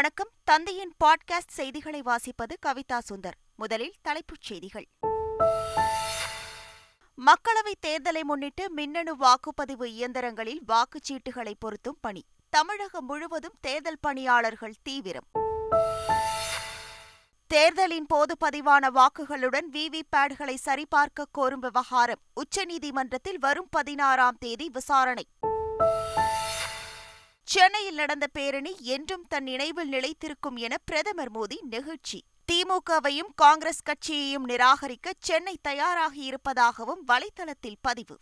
வணக்கம். தந்தையின் பாட்காஸ்ட் செய்திகளை வாசிப்பது கவிதா சுந்தர். முதலில் தலைப்புச் செய்திகள். மக்களவைத் தேர்தலை முன்னிட்டு மின்னணு வாக்குப்பதிவு இயந்திரங்களில் வாக்குச்சீட்டுகளை பொருத்தும் பணி. தமிழகம் முழுவதும் தேர்தல் பணியாளர்கள் தீவிரம். தேர்தலின் போது பதிவான வாக்குகளுடன் விவிபேட்களை சரிபார்க்க கோரும் விவகாரம். உச்சநீதிமன்றத்தில் வரும் பதினாறாம் தேதி விசாரணை. சென்னையில் நடந்த பேரணி என்றும் தன் நினைவில் நிலைத்திருக்கும் என பிரதமர் மோடி நெகிழ்ச்சி. திமுகவையும் காங்கிரஸ் கட்சியையும் நிராகரிக்க சென்னை தயாராகியிருப்பதாகவும் வலைதளத்தில் பதிவு.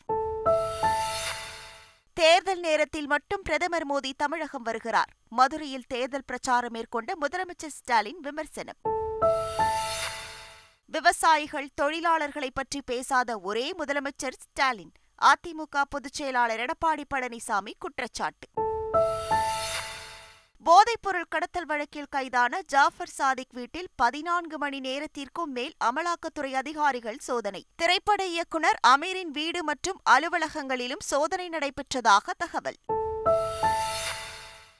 தேர்தல் நேரத்தில் மட்டும் பிரதமர் மோடி தமிழகம் வருகிறார். மதுரையில் தேர்தல் பிரச்சாரம் மேற்கொண்ட முதலமைச்சர் ஸ்டாலின் விமர்சனம். விவசாயிகள் தொழிலாளர்களை பற்றி பேசாத ஒரே முதலமைச்சர் ஸ்டாலின். அதிமுக பொதுச்செயலாளர் எடப்பாடி பழனிசாமி குற்றச்சாட்டு. போதைப்பொருள் கடத்தல் வழக்கில் கைதான ஜாஃபர் சாதிக் வீட்டில் பதினான்கு மணி நேரத்திற்கும் மேல் அமலாக்கத்துறை அதிகாரிகள் சோதனை. திரைப்பட இயக்குநர் அமீரின் வீடு மற்றும் அலுவலகங்களிலும் சோதனை நடைபெற்றதாக தகவல்.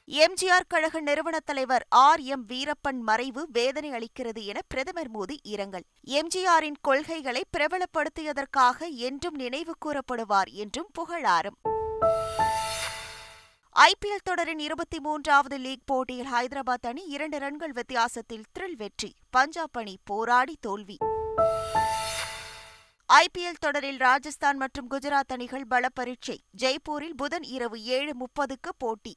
எம்ஜிஆர் கழக நிறுவன தலைவர் ஆர் எம் வீரப்பன் மறைவு வேதனை அளிக்கிறது என பிரதமர் மோடி இரங்கல். எம்ஜிஆரின் கொள்கைகளை பிரபலப்படுத்தியதற்காக என்றும் நினைவு கூறப்படுவார் என்றும் புகழாரம். ஐபிஎல் தொடரின் இருபத்தி மூன்றாவது லீக் போட்டியில் ஹைதராபாத் அணி இரண்டு ரன்கள் வித்தியாசத்தில் த்ரில் வெற்றி பஞ்சாப் அணி போராடி தோல்வி. ஐபிஎல் தொடரில் ராஜஸ்தான் மற்றும் குஜராத் அணிகள் பல பரீட்சை ஜெய்ப்பூரில் புதன் இரவு ஏழு முப்பதுக்கு போட்டி.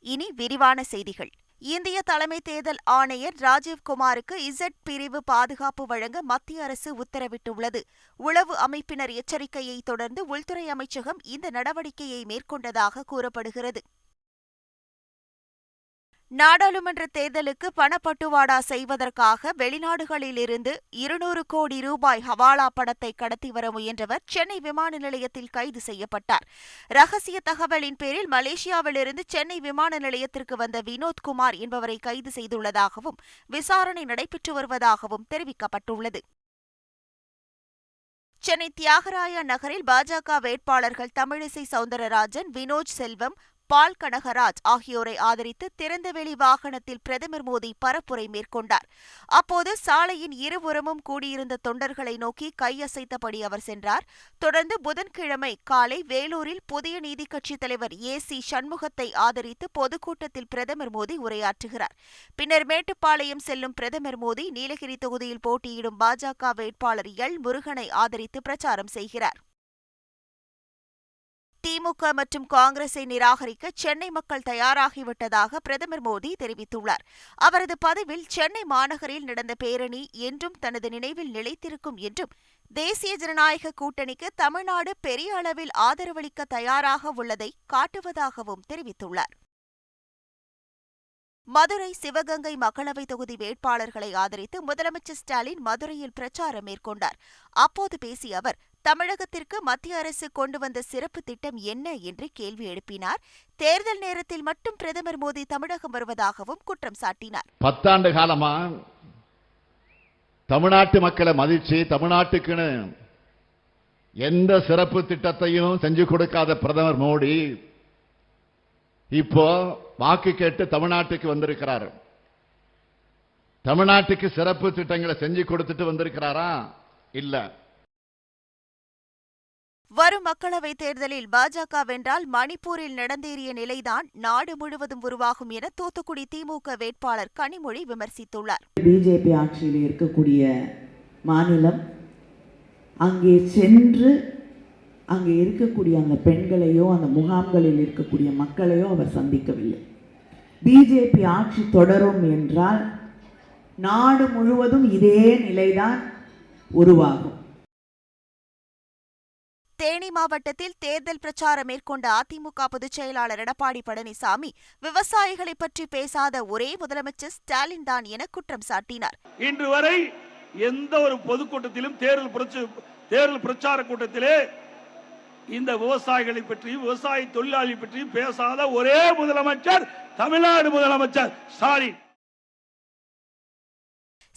இனி விரிவான செய்திகள். இந்திய தலைமை தேர்தல் ஆணையர் ராஜீவ்குமாருக்கு இசட் பிரிவு பாதுகாப்பு வழங்க மத்திய அரசு உத்தரவிட்டுள்ளது. உளவு அமைப்பினர் எச்சரிக்கையை தொடர்ந்து உள்துறை அமைச்சகம் இந்த நடவடிக்கையை மேற்கொண்டதாக கூறப்படுகிறது. நாடாளுமன்ற தேர்தலுக்கு பணப்பட்டுவாடா செய்வதற்காக வெளிநாடுகளிலிருந்து இருநூறு கோடி ரூபாய் ஹவாலா பணத்தை கடத்தி வர முயன்றவர் சென்னை விமான நிலையத்தில் கைது செய்யப்பட்டார். ரகசிய தகவலின் பேரில் மலேசியாவிலிருந்து சென்னை விமான நிலையத்திற்கு வந்த வினோத்குமார் என்பவரை கைது செய்துள்ளதாகவும் விசாரணை நடைபெற்று வருவதாகவும் தெரிவிக்கப்பட்டுள்ளது. சென்னை தியாகராய நகரில் பாஜக வேட்பாளர்கள் தமிழிசை சவுந்தரராஜன் வினோஜ் செல்வம் பால் கனகராஜ் ஆகியோரை ஆதரித்து திறந்தவெளி வாகனத்தில் பிரதமர் மோடி பரப்புரை மேற்கொண்டார். அப்போது சாலையின் இருபுறமும் கூடியிருந்த தொண்டர்களை நோக்கி கையசைத்தபடி அவர் சென்றார். தொடர்ந்து புதன்கிழமை காலை வேலூரில் புதிய நீதிக் கட்சித் தலைவர் ஏ சி சண்முகத்தை ஆதரித்து பொதுக்கூட்டத்தில் பிரதமர் மோடி உரையாற்றுகிறார். பின்னர் மேட்டுப்பாளையம் செல்லும் பிரதமர் மோடி நீலகிரி தொகுதியில் போட்டியிடும் பாஜக வேட்பாளர் எல் முருகனை ஆதரித்து பிரச்சாரம் செய்கிறார். திமுக மற்றும் காங்கிரஸை நிராகரிக்க சென்னை மக்கள் தயாராகிவிட்டதாக பிரதமர் மோடி தெரிவித்துள்ளார். அவரது பதிவில் சென்னை மாநகரில் நடந்த பேரணி என்றும் தனது நினைவில் நிலைத்திருக்கும் என்றும் தேசிய ஜனநாயக கூட்டணிக்கு தமிழ்நாடு பெரிய அளவில் ஆதரவளிக்க தயாராக உள்ளதை காட்டுவதாகவும் தெரிவித்துள்ளார். மதுரை சிவகங்கை மக்களவை தொகுதி வேட்பாளர்களை ஆதரித்து முதலமைச்சர் ஸ்டாலின் மதுரையில் பிரச்சாரம் மேற்கொண்டார். அப்போது பேசிய அவர் தமிழகத்திற்கு மத்திய அரசு கொண்டு வந்த சிறப்பு திட்டம் என்ன என்று கேள்வி எழுப்பினார். தேர்தல் நேரத்தில் மட்டும் பிரதமர் மோடி தமிழகம் வருவதாகவும் குற்றம் சாட்டினார். பத்தாண்டு காலமா தமிழ்நாட்டு மக்களை மதிச்சு தமிழ்நாட்டுக்குன்னு எந்த சிறப்பு திட்டத்தையும் செஞ்சு கொடுக்காத பிரதமர் மோடி இப்போ வாக்கு கேட்டு தமிழ்நாட்டுக்கு வந்திருக்கிறார். தமிழ்நாட்டுக்கு சிறப்பு திட்டங்களை செஞ்சு கொடுத்துட்டு வந்திருக்கிறாரா? இல்லை. வரும் மக்களவைத் தேர்தலில் பாஜக வென்றால் மணிப்பூரில் நடந்தேறிய நிலைதான் நாடு முழுவதும் உருவாகும் என தூத்துக்குடி திமுக வேட்பாளர் கனிமொழி விமர்சித்துள்ளார். பிஜேபி ஆட்சியில் இருக்கக்கூடிய மாநிலம் அங்கே சென்று அங்கே இருக்கக்கூடிய அந்த பெண்களையோ அந்த முகாம்களில் இருக்கக்கூடிய மக்களையோ அவர் சந்திக்கவில்லை. பிஜேபி ஆட்சி தொடரும் என்றால் நாடு முழுவதும் இதே நிலைதான் உருவாகும். தேனி மாவட்டத்தில் தேர்தல் பிரச்சாரம் மேற்கொண்ட அதிமுக பொதுச் செயலாளர் எடப்பாடி பழனிசாமி விவசாயிகளை பற்றி பேசாத ஒரே முதலமைச்சர் ஸ்டாலின் தான் என குற்றம் சாட்டினார். இன்று வரை எந்த ஒரு பொதுக்கூட்டத்திலும் தேர்தல் தேர்தல் பிரச்சார கூட்டத்திலே இந்த விவசாயிகளை பற்றியும் விவசாய தொழிலாளி பற்றியும் பேசாத ஒரே முதலமைச்சர் தமிழ்நாடு முதலமைச்சர் ஸ்டாலின்.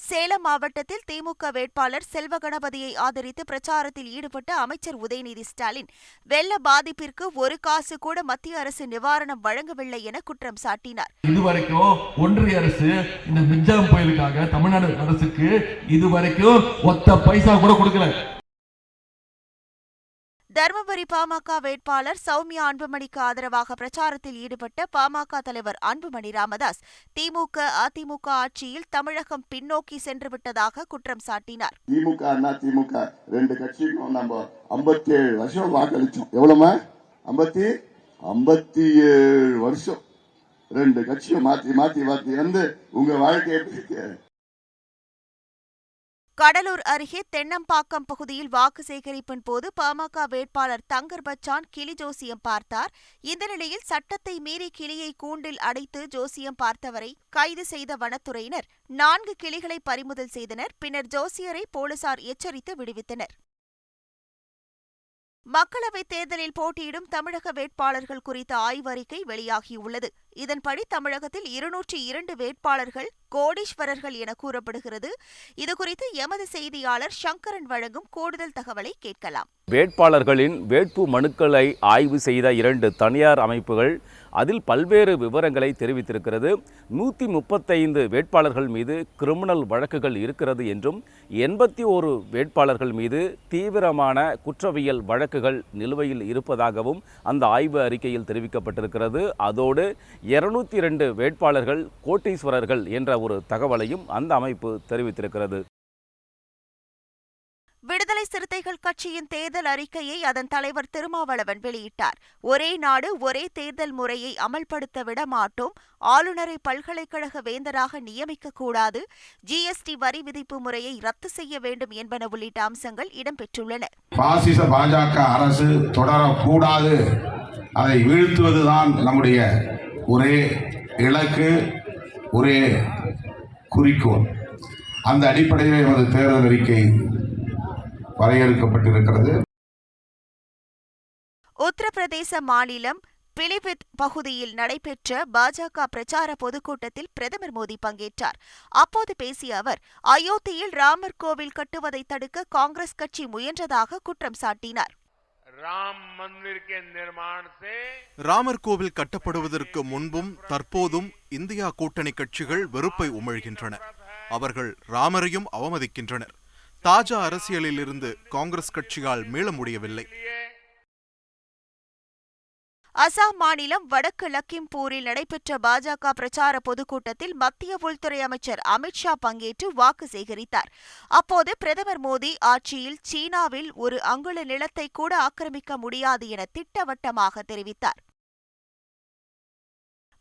சேலம் மாவட்டத்தில் திமுக வேட்பாளர் செல்வ கணபதியை ஆதரித்து பிரச்சாரத்தில் ஈடுபட்ட அமைச்சர் உதயநிதி ஸ்டாலின் வெள்ள பாதிப்பிற்கு ஒரு காசு கூட மத்திய அரசு நிவாரணம் வழங்கவில்லை என குற்றம் சாட்டினார். இதுவரைக்கும் ஒன்றிய அரசு இந்த மிஞ்சாம் புயலுக்காக தமிழ்நாடு அரசுக்கு இதுவரைக்கும் ஒத்த பைசா கூட கொடுக்கல. தருமபுரி பாமக வேட்பாளர் சௌமியா அன்புமணிக்கு ஆதரவாக பிரச்சாரத்தில் ஈடுபட்ட பாமக தலைவர் அன்புமணி ராமதாஸ் திமுக அதிமுக ஆட்சியில் தமிழகம் பின்னோக்கி சென்றுவிட்டதாக குற்றம் சாட்டினார். திமுக அண்ணா திமுக ரெண்டு கட்சிக்கும் நம்ம ஐம்பத்தி ஏழு வருஷம் வாக்களிச்சோம். எவ்வளவுமா ஐம்பத்தி ஐம்பத்தி ஏழு வருஷம். ரெண்டு கட்சியும் மாத்தி மாத்தி மாத்தி வந்து உங்க வாழ்க்கை எப்படி இருக்கு கடலூர் அருகே தென்னம்பாக்கம் பகுதியில் வாக்கு சேகரிப்பின் போது பாமக வேட்பாளர் தங்கர் பச்சான் கிளி ஜோசியம் பார்த்தார். இந்த நிலையில் சட்டத்தை மீறி கிளியை கூண்டில் அடைத்து ஜோசியம் பார்த்தவரை கைது செய்த வனத்துறையினர் நான்கு கிளிகளை பறிமுதல் செய்தனர். பின்னர் ஜோசியரை போலீசார் எச்சரித்து விடுவித்தனர். மக்களவைத் தேர்தலில் போட்டியிடும் தமிழக வேட்பாளர்கள் குறித்த ஆய்வறிக்கை வெளியாகியுள்ளது. இதன்படி தமிழகத்தில் இருநூற்றி இரண்டு வேட்பாளர்கள் கோடீஸ்வரர்கள் என கூறப்படுகிறது. இதுகுறித்து எமது செய்தியாளர் சங்கரன் வழங்கும் கூடுதல் தகவலை கேட்கலாம். வேட்பாளர்களின் வேட்பு மனுக்களை ஆய்வு செய்த இரண்டு தனியார் அமைப்புகள் அதில் பல்வேறு விவரங்களை தெரிவித்திருக்கிறது. நூற்றி முப்பத்தைந்து வேட்பாளர்கள் மீது கிரிமினல் வழக்குகள் இருக்கிறது என்றும் எண்பத்தி ஒரு வேட்பாளர்கள் மீது தீவிரமான குற்றவியல் வழக்குகள் நிலுவையில் இருப்பதாகவும் அந்த ஆய்வு அறிக்கையில் தெரிவிக்கப்பட்டிருக்கிறது. அதோடு இருநூத்தி இரண்டு வேட்பாளர்கள் கோட்டீஸ்வரர்கள் என்ற ஒரு தகவலையும் அந்த அமைப்பு தெரிவித்திருக்கிறது. விடுதலை சிறுத்தைகள் கட்சியின் தேர்தல் அறிக்கையை அதன் தலைவர் திருமாவளவன் வெளியிட்டார். ஒரே நாடு ஒரே தேர்தல் முறையை அமல்படுத்த விட மாட்டோம். ஆளுநரை பல்கலைக்கழக வேந்தராக நியமிக்க கூடாது. ஜிஎஸ்டி வரி விதிப்பு முறையை ரத்து செய்ய வேண்டும் என்பன உள்ளிட்ட அம்சங்கள் இடம்பெற்றுள்ளன. பாசிச பாஜக அரசு தொடரக்கூடாது. அதை வீழ்த்துவதுதான் நம்முடைய ஒரே இலக்கு ஒரே குறிக்கோள். அந்த அடிப்படையில் எமது தேர்தல் அறிக்கை வரையறுக்கப்பட்டிருக்கிறது. உத்தரப்பிரதேச மாநிலம் பிலிபித் பகுதியில் நடைபெற்ற பாஜக பிரச்சார பொதுக்கூட்டத்தில் பிரதமர் மோடி பங்கேற்றார். அப்போது பேசிய அவர் அயோத்தியில் ராமர் கோவில் கட்டுவதை தடுக்க காங்கிரஸ் கட்சி முயன்றதாக குற்றம் சாட்டினார். ராமர் கோவில் கட்டப்படுவதற்கு முன்பும் தற்போதும் இந்தியா கூட்டணி கட்சிகள் வெறுப்பை உமிழ்கின்றன. அவர்கள் ராமரையும் அவமதிக்கின்றனர். தாஜா அரசியலில் இருந்து காங்கிரஸ் கட்சியால் மீள முடியவில்லை. அசாம் மாநிலம் வடக்கு லக்கிம்பூரில் நடைபெற்ற பாஜக பிரச்சார பொதுக்கூட்டத்தில் மத்திய உள்துறை அமைச்சர் அமித்ஷா பங்கேற்று வாக்கு சேகரித்தார். அப்போது பிரதமர் மோடி ஆட்சியில் சீனாவில் ஒரு அங்குல நிலத்தை கூட ஆக்கிரமிக்க முடியாது என திட்டவட்டமாக தெரிவித்தார்.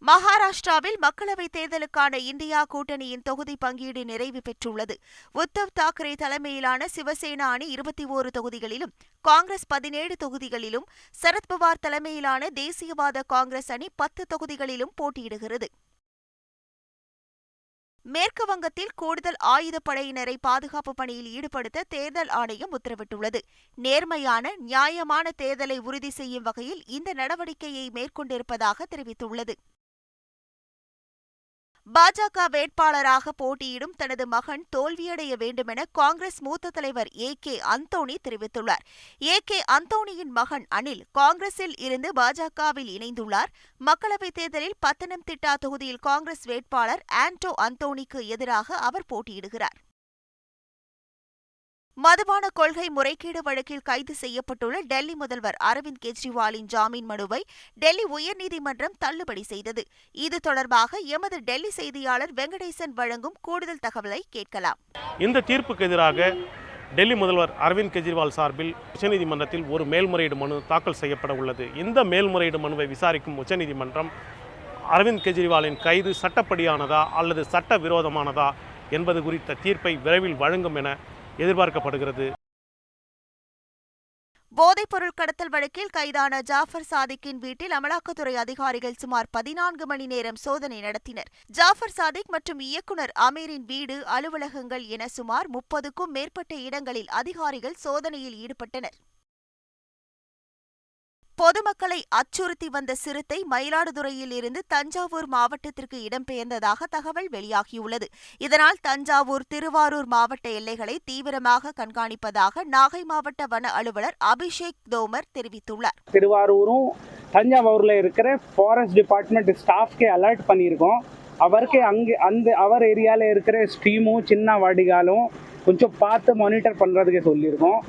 மகாராஷ்டிராவில் மக்களவைத் தேர்தலுக்கான இந்தியா கூட்டணியின் தொகுதி பங்கீடு நிறைவு பெற்றுள்ளது. உத்தவ் தாக்கரே தலைமையிலான சிவசேனா அணி இருபத்தி ஓரு தொகுதிகளிலும் காங்கிரஸ் பதினேழு தொகுதிகளிலும் சரத்பவார் தலைமையிலான தேசியவாத காங்கிரஸ் அணி பத்து தொகுதிகளிலும் போட்டியிடுகிறது. மேற்கு வங்கத்தில் கூடுதல் ஆயுதப்படையினரை பாதுகாப்பு பணியில் ஈடுபடுத்த தேர்தல் ஆணையம் உத்தரவிட்டுள்ளது. நேர்மையான நியாயமான தேர்தலை உறுதி செய்யும் வகையில் இந்த நடவடிக்கையை மேற்கொண்டிருப்பதாக தெரிவித்துள்ளது. பாஜக வேட்பாளராக போட்டியிடும் தனது மகன் தோல்வியடைய வேண்டுமென காங்கிரஸ் மூத்த தலைவர் ஏ கே அந்தோணி தெரிவித்துள்ளார். ஏ கே அந்தோணியின் மகன் அனில் காங்கிரஸில் இருந்து பாஜகவில் இணைந்துள்ளார். மக்களவைத் தேர்தலில் பத்தனம்திட்டா தொகுதியில் காங்கிரஸ் வேட்பாளர் ஆண்டோ அந்தோணிக்கு எதிராக அவர் போட்டியிடுகிறார். மதுபான கொள்கை முறைகேடு வழக்கில் கைது செய்யப்பட்டுள்ள டெல்லி முதல்வர் அரவிந்த் கெஜ்ரிவாலின் ஜாமீன் மனுவை டெல்லி உயர்நீதிமன்றம் தள்ளுபடி செய்தது. இது தொடர்பாக எமது டெல்லி செய்தியாளர் வெங்கடேசன் வழங்கும் கூடுதல் தகவலை கேட்கலாம். இந்த தீர்ப்புக்கு எதிராக டெல்லி முதல்வர் அரவிந்த் கெஜ்ரிவால் சார்பில் உச்சநீதிமன்றத்தில் ஒரு மேல்முறையீடு மனு தாக்கல் செய்யப்பட உள்ளது. இந்த மேல்முறையீடு மனுவை விசாரிக்கும் உச்சநீதிமன்றம் அரவிந்த் கெஜ்ரிவாலின் கைது சட்டப்படியானதா அல்லது சட்ட விரோதமானதா என்பது குறித்த தீர்ப்பை விரைவில் வழங்கும் என எதிர்பார்க்கப்படுகிறது. போதைப்பொருள் கடத்தல் வழக்கில் கைதான ஜாஃபர் சாதிக்கின் வீட்டில் அமலாக்கத்துறை அதிகாரிகள் சுமார் பதினான்கு மணி நேரம் சோதனை நடத்தினர். ஜாஃபர் சாதிக் மற்றும் இயக்குநர் அமீரின் வீடு அலுவலகங்கள் என சுமார் முப்பதுக்கும் மேற்பட்ட இடங்களில் அதிகாரிகள் சோதனையில் ஈடுபட்டனர். பொதுமக்களை அச்சுறுத்தி வந்த சிறுத்தை மயிலாடுதுறையில் இருந்து தஞ்சாவூர் மாவட்டத்திற்கு இடம்பெயர்ந்ததாக தகவல் வெளியாகியுள்ளது. இதனால் தஞ்சாவூர் திருவாரூர் மாவட்ட எல்லைகளை தீவிரமாக கண்காணிப்பதாக நாகை மாவட்ட வன அலுவலர் அபிஷேக் தோமர் தெரிவித்துள்ளார். திருவாரூரும் தஞ்சாவூரில் இருக்கிற ஃபாரஸ்ட் டிபார்ட்மெண்ட் ஸ்டாஃப்கே அலர்ட் பண்ணியிருக்கோம். அவருக்கு அங்கே அந்த அவர் ஏரியாவில் இருக்கிற ஸ்ட்ரீமும் சின்ன வாடிகாலும் கொஞ்சம் பார்த்து மானிட்டர் பண்ணுறதுக்கு சொல்லியிருக்கோம்.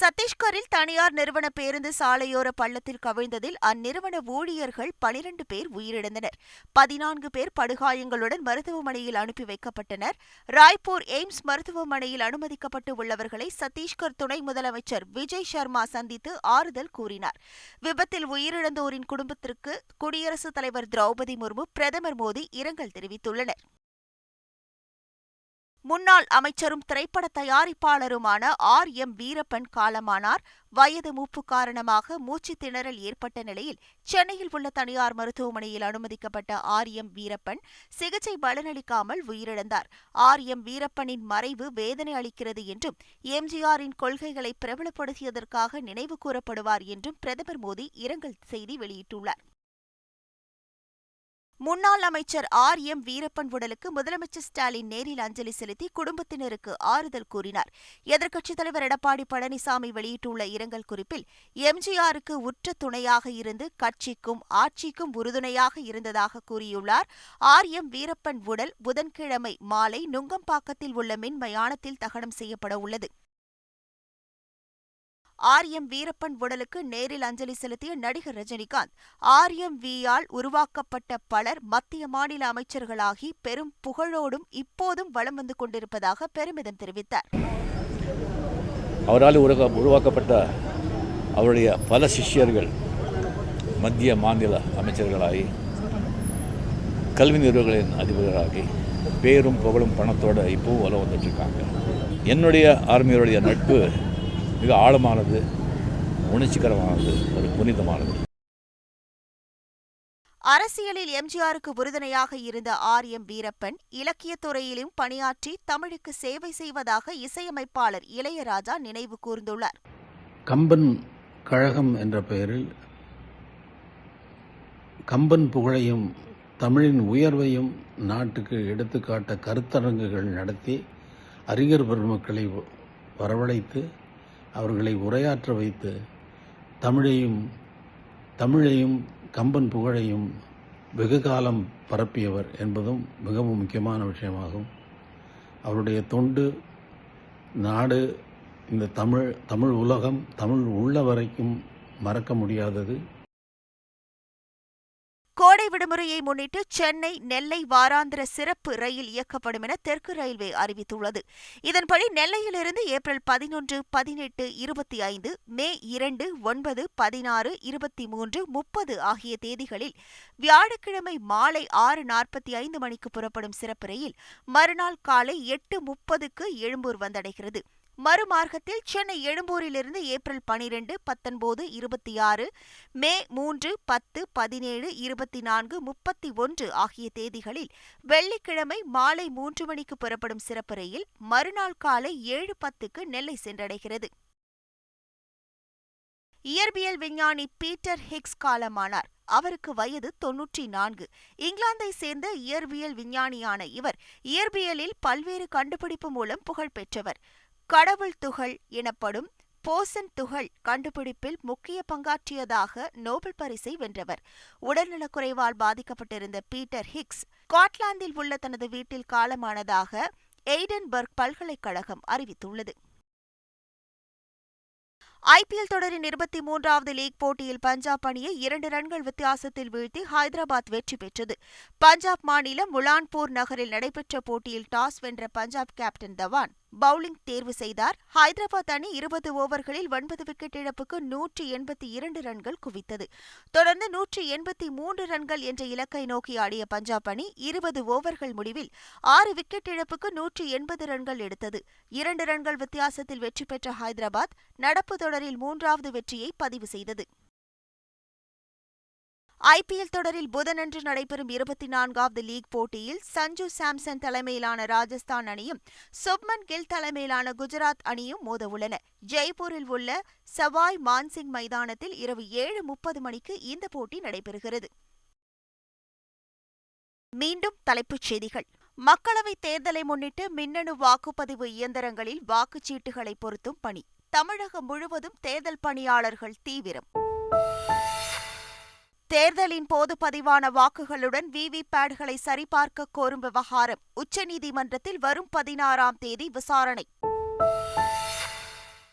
சத்தீஸ்கரில் தனியார் நிறுவன பேருந்து சாலையோர பள்ளத்தில் கவிழ்ந்ததில் அந்நிறுவன ஊழியர்கள் பனிரண்டு பேர் உயிரிழந்தனர். பதினான்கு பேர் படுகாயங்களுடன் மருத்துவமனையில் அனுப்பி வைக்கப்பட்டனர். ராய்ப்பூர் எய்ம்ஸ் மருத்துவமனையில் அனுமதிக்கப்பட்டு உள்ளவர்களை சத்தீஸ்கர் துணை முதலமைச்சர் விஜய் சர்மா சந்தித்து ஆறுதல் கூறினார். விபத்தில் உயிரிழந்தோரின் குடும்பத்திற்கு குடியரசுத் தலைவர் திரௌபதி முர்மு பிரதமர் மோடி இரங்கல் தெரிவித்துள்ளனர். முன்னாள் அமைச்சரும் திரைப்பட தயாரிப்பாளருமான ஆர். எம். வீரப்பன் காலமானார். வயது மூப்பு காரணமாக மூச்சு திணறல் ஏற்பட்ட நிலையில் சென்னையில் உள்ள தனியார் மருத்துவமனையில் அனுமதிக்கப்பட்ட ஆர். எம். வீரப்பன் சிகிச்சை பலனளிக்காமல் உயிரிழந்தார். ஆர். எம். வீரப்பனின் மறைவு வேதனை அளிக்கிறது என்றும் எம்ஜிஆரின் கொள்கைகளை பிரபலப்படுத்தியதற்காக நினைவு கூறப்படுவார் என்றும் பிரதமர் மோடி இரங்கல் செய்தி வெளியிட்டுள்ளார். முன்னாள் அமைச்சர் ஆர். எம். வீரப்பன் உடலுக்கு முதலமைச்சர் ஸ்டாலின் நேரில் அஞ்சலி செலுத்தி குடும்பத்தினருக்கு ஆறுதல் கூறினார். எதிர்க்கட்சித் தலைவர் எடப்பாடி பழனிசாமி வெளியிட்டுள்ள இரங்கல் குறிப்பில் எம்ஜிஆருக்கு உற்ற துணையாக இருந்து கட்சிக்கும் ஆட்சிக்கும் உறுதுணையாக இருந்ததாக கூறியுள்ளார். ஆர். எம். வீரப்பன் உடல் புதன்கிழமை மாலை நுங்கம்பாக்கத்தில் உள்ள மின் மயானத்தில் தகனம் செய்யப்பட உள்ளது. ஆர் எம் வீரப்பன் உடலுக்கு நேரில் அஞ்சலி செலுத்திய நடிகர் ரஜினிகாந்த் ஆர் எம் வியால் உருவாக்கப்பட்ட பலர் மத்திய மாநில அமைச்சர்களாகி பெரும் புகழோடும் இப்போதும் வலம் வந்து கொண்டிருப்பதாக பெருமிதம் தெரிவித்தார். அவரால் உருவா உருவாக்கப்பட்ட அவருடைய பல சிஷ்யர்கள் மத்திய மாநில அமைச்சர்களாகி கல்வி நிறுவனங்களின் அதிபர்களாகி பேரும் புகழும் பணத்தோடு இப்போவும் வலம் வந்துட்டுருக்காங்க என்னுடைய ஆர்மியருடைய நட்பு மிக ஆழமானது உணர்ச்சிகரமானது ஒரு புனிதமானது. அரசியலில் எம்ஜிஆருக்கு உறுதுணையாக இருந்த ஆர் எம் வீரப்பன் இலக்கியத் துறையிலும் பணியாற்றி தமிழுக்கு சேவை செய்வதாக இசையமைப்பாளர் இளையராஜா நினைவு கூர்ந்துள்ளார். கம்பன் கழகம் என்ற பெயரில் கம்பன் புகழையும் தமிழின் உயர்வையும் நாட்டுக்கு எடுத்துக்காட்ட கருத்தரங்குகள் நடத்தி அறிஞர் பெருமக்களை வரவழைத்து அவர்களை உரையாற்ற வைத்து தமிழையும் தமிழையும் கம்பன் புகழையும் வெகு காலம் பரப்பியவர் என்பதும் மிகவும் முக்கியமான விஷயமாகும். அவருடைய தொண்டு நாடு இந்த தமிழ் தமிழ் உலகம் தமிழ் உள்ள வரைக்கும் மறக்க முடியாதது. கோடை விடுமுறையை முன்னிட்டு சென்னை நெல்லை வாராந்திர சிறப்பு ரயில் இயக்கப்படும் என தெற்கு ரயில்வே அறிவித்துள்ளது. இதன்படி நெல்லையிலிருந்து ஏப்ரல் பதினொன்று பதினெட்டு இருபத்தி ஐந்து மே இரண்டு ஒன்பது பதினாறு இருபத்தி மூன்று முப்பது ஆகிய தேதிகளில் வியாழக்கிழமை மாலை ஆறு நாற்பத்தி ஐந்து மணிக்கு புறப்படும் சிறப்பு ரயில் மறுநாள் காலை எட்டு முப்பதுக்கு எழும்பூர் வந்தடைகிறது. மறுமார்க்கத்தில் சென்னை எழும்பூரிலிருந்து ஏப்ரல் பனிரெண்டு பத்தொன்பது இருபத்தி ஆறு மே மூன்று பத்து பதினேழு இருபத்தி நான்கு முப்பத்தி ஒன்று ஆகிய தேதிகளில் வெள்ளிக்கிழமை மாலை மூன்று மணிக்கு புறப்படும் சிறப்பு ரயில் மறுநாள் காலை ஏழு பத்துக்கு நெல்லை சென்றடைகிறது. இயற்பியல் விஞ்ஞானி பீட்டர் ஹிக்ஸ் காலமானார். அவருக்கு வயது தொன்னூற்றி நான்கு. இங்கிலாந்தை சேர்ந்த இயற்பியல் விஞ்ஞானியான இவர் இயற்பியலில் பல்வேறு கண்டுபிடிப்பு மூலம் புகழ் பெற்றவர். கடவுள் துகள் எனப்படும் போசன் துகள் கண்டுபிடிப்பில் முக்கிய பங்காற்றியதாக நோபல் பரிசை வென்றவர். உடல்நலக்குறைவால் பாதிக்கப்பட்டிருந்த பீட்டர் ஹிக்ஸ் ஸ்காட்லாந்தில் உள்ள தனது வீட்டில் காலமானதாக எய்டன்பர்க் பல்கலைக்கழகம் அறிவித்துள்ளது. ஐபிஎல் தொடரின் இருபத்தி மூன்றாவது லீக் போட்டியில் பஞ்சாப் அணியை இரண்டு ரன்கள் வித்தியாசத்தில் வீழ்த்தி ஹைதராபாத் வெற்றி பெற்றது. பஞ்சாப் மாநிலம் முலான்பூர் நகரில் நடைபெற்ற போட்டியில் டாஸ் வென்ற பஞ்சாப் கேப்டன் தவான். பவுலிங் தேர்வு செய்தார். ஹைதராபாத் அணி இருபது ஓவர்களில் ஒன்பது விக்கெட் இழப்புக்கு நூற்றி எண்பத்தி இரண்டு ரன்கள் குவித்தது. தொடர்ந்து நூற்றி எண்பத்தி மூன்று ரன்கள் என்ற இலக்கை நோக்கி ஆடிய பஞ்சாப் அணி இருபது ஓவர்கள் முடிவில் ஆறு விக்கெட் இழப்புக்கு நூற்றி எண்பது ரன்கள் எடுத்தது. இரண்டு ரன்கள் வித்தியாசத்தில் வெற்றி பெற்ற ஹைதராபாத் நடப்பு தொடரில் மூன்றாவது வெற்றியை பதிவு செய்தது. ஐபிஎல் தொடரில் புதனன்று நடைபெறும் இருபத்தி நான்காவது லீக் போட்டியில் சஞ்சு சாம்சன் தலைமையிலான ராஜஸ்தான் அணியும் சுப்மன் கில் தலைமையிலான குஜராத் அணியும் மோதவுள்ளன. ஜெய்ப்பூரில் உள்ள சவாய் மான்சிங் மைதானத்தில் இரவு ஏழு முப்பது மணிக்கு இந்த போட்டி நடைபெறுகிறது. மீண்டும் தலைப்புச் செய்திகள். மக்களவைத் தேர்தலை முன்னிட்டு மின்னணு வாக்குப்பதிவு இயந்திரங்களில் வாக்குச்சீட்டுகளை பொருத்தும் பணி. தமிழகம் முழுவதும் தேர்தல் பணியாளர்கள் தீவிரம். தேர்தலின் போது பதிவான வாக்குகளுடன் விவிபேட்களை சரிபார்க்க கோரும் விவகாரம் உச்சநீதிமன்றத்தில் வரும் பதினாறாம் தேதி விசாரணை.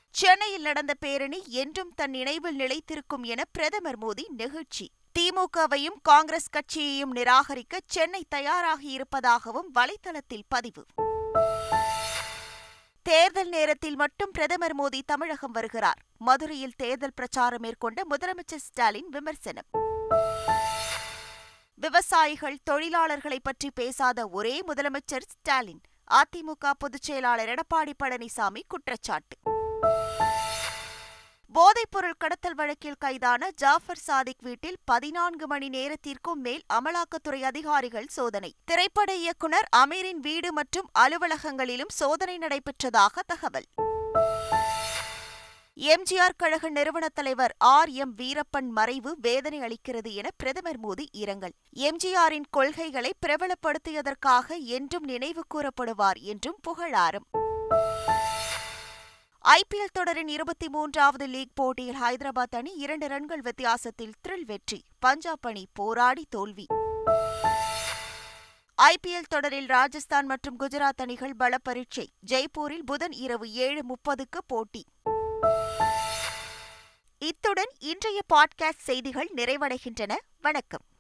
சென்னையில் நடந்த பேரணி என்றும் தன் நினைவில் நிலைத்திருக்கும் என பிரதமர் மோடி நெகிழ்ச்சி. திமுகவையும் காங்கிரஸ் கட்சியையும் நிராகரிக்க சென்னை தயாராகி இருப்பதாகவும் வலைதளத்தில் பதிவு. தேர்தல் நேரத்தில் மட்டும் பிரதமர் மோடி தமிழகம் வருகிறார். மதுரையில் தேர்தல் பிரச்சாரம் மேற்கொண்ட முதலமைச்சர் ஸ்டாலின் விமர்சனம். விவசாயிகள் தொழிலாளர்களை பற்றி பேசாத ஒரே முதலமைச்சர் ஸ்டாலின். அதிமுக பொதுச் செயலாளர் எடப்பாடி பழனிசாமி குற்றச்சாட்டு. போதைப்பொருள் கடத்தல் வழக்கில் கைதான ஜாஃபர் சாதிக் வீட்டில் பதினான்கு மணி நேரத்திற்கும் மேல் அமலாக்கத்துறை அதிகாரிகள் சோதனை. திரைப்பட இயக்குனர் அமீரின் வீடு மற்றும் அலுவலகங்களிலும் சோதனை நடைபெற்றதாக தகவல். எம்ஜிஆர் கழக நிறுவன தலைவர் ஆர். எம். வீரப்பன் மறைவு வேதனை அளிக்கிறது என பிரதமர் மோடி இரங்கல். எம்ஜிஆரின் கொள்கைகளை பிரபலப்படுத்தியதற்காக என்றும் நினைவு கூறப்படுவார் என்றும் புகழாரம். ஐபிஎல் தொடரின் இருபத்தி மூன்றாவது லீக் போட்டியில் ஹைதராபாத் அணி இரண்டு ரன்கள் வித்தியாசத்தில் த்ரில் வெற்றி பஞ்சாப் அணி போராடி தோல்வி. ஐபிஎல் தொடரில் ராஜஸ்தான் மற்றும் குஜராத் அணிகள் பல பரீட்சை ஜெய்ப்பூரில் புதன் இரவு ஏழு முப்பதுக்கு போட்டி. இத்துடன் இன்றைய பாட்காஸ்ட் செய்திகள் நிறைவடைகின்றன. வணக்கம்.